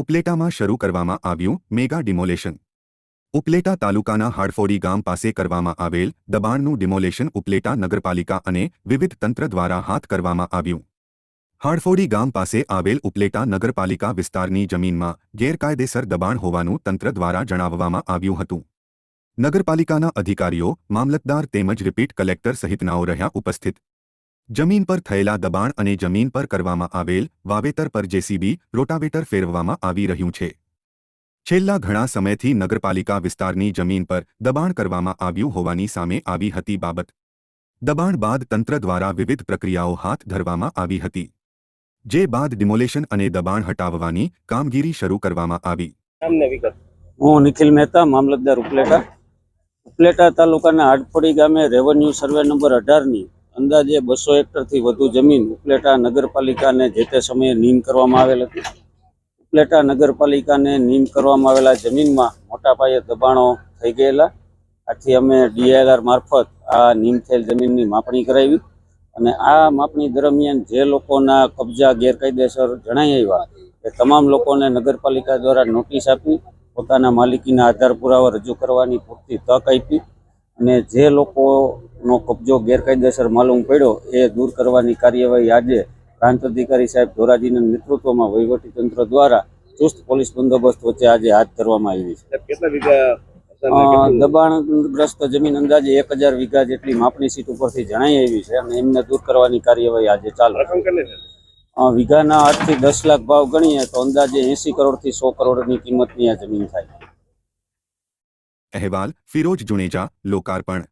ઉપલેટામાં શરૂ કરવામાં આવ્યું મેગા ડિમોલેશન. ઉપલેટા તાલુકાના હાડફોડી ગામ પાસે કરવામાં આવેલ દબાણનું ડિમોલેશન ઉપલેટા નગરપાલિકા અને વિવિધ તંત્ર દ્વારા હાથ કરવામાં આવ્યું. હાડફોડી ગામ પાસે આવેલ ઉપલેટા નગરપાલિકા વિસ્તારની જમીનમાં ગેરકાયદેસર દબાણ હોવાનું તંત્ર દ્વારા જણાવવામાં આવ્યું હતું. નગરપાલિકાના અધિકારીઓ, મામલતદાર તેમજ રિપીટ કલેક્ટર સહિતનાઓ રહ્યા ઉપસ્થિત. જમીન પર થયેલા દબાણ અને જમીન પર કરવામાં આવેલ વાવેતર પર જેસીબી રોટાવેટર ફેરવવામાં આવી રહ્યું છે. છેલ્લા ઘણા સમયથી નગરપાલિકા વિસ્તારની જમીન પર દબાણ કરવામાં આવ્યું હોવાની સામે આવી હતી બાબત. દબાણ બાદ તંત્ર દ્વારા વિવિધ પ્રક્રિયાઓ હાથ ધરવામાં આવી હતી. જે બાદ ડિમોલેશન અને દબાણ હટાવવાની કામગીરી શરૂ કરવામાં આવી. હું નિખિલ મહેતા મામલતદાર ઉપલેટા. ઉપલેટા તાલુકાના હાડફોડી ગામે રેવન્યુ સર્વે નંબર અઢારની અંદાજે બસો હેક્ટરથી વધુ જમીન ઉપલેટા નગરપાલિકાને જે તે સમયે નીમ કરવામાં આવેલ હતી. ઉપલેટા નગરપાલિકાને નીમ કરવામાં આવેલા જમીનમાં મોટા પાયે દબાણો થઈ ગયેલા. આથી અમે ડીઆઈઆર મારફત આ નીમ થયેલ જમીનની માપણી કરાવી અને આ માપણી દરમિયાન જે લોકોના કબજા ગેરકાયદેસર જણાઈ આવ્યા એ તમામ લોકોને નગરપાલિકા દ્વારા નોટિસ આપી, પોતાના માલિકીના આધાર પુરાવા રજૂ કરવાની પૂરતી તક આપી અને જે લોકોનો કબજો ગેરકાયદેસર માલુમ પડ્યો એ દૂર કરવાની કાર્યવાહી આજે પ્રાંત અધિકારી સાહેબ ધોરાજીના નેતૃત્વમાં વહીવટીતંત્ર દ્વારા ચુસ્ત પોલીસ બંદોબસ્ત વચ્ચે આજે હાથ ધરવામાં આવી છે. કેટલા વીઘા? દબાણગ્રસ્ત જમીન અંદાજે એક હજાર વીઘા જેટલી માપણી સીટ ઉપરથી જણાઈ આવી છે અને એમને દૂર કરવાની કાર્યવાહી આજે ચાલુ વીઘાના આઠથી દસ લાખ ભાવ ગણીએ તો અંદાજે એસી કરોડથી સો કરોડની કિંમતની આ જમીન થાય અહેવાલ ફિરોજ જુનેજા લોકાર્પણ.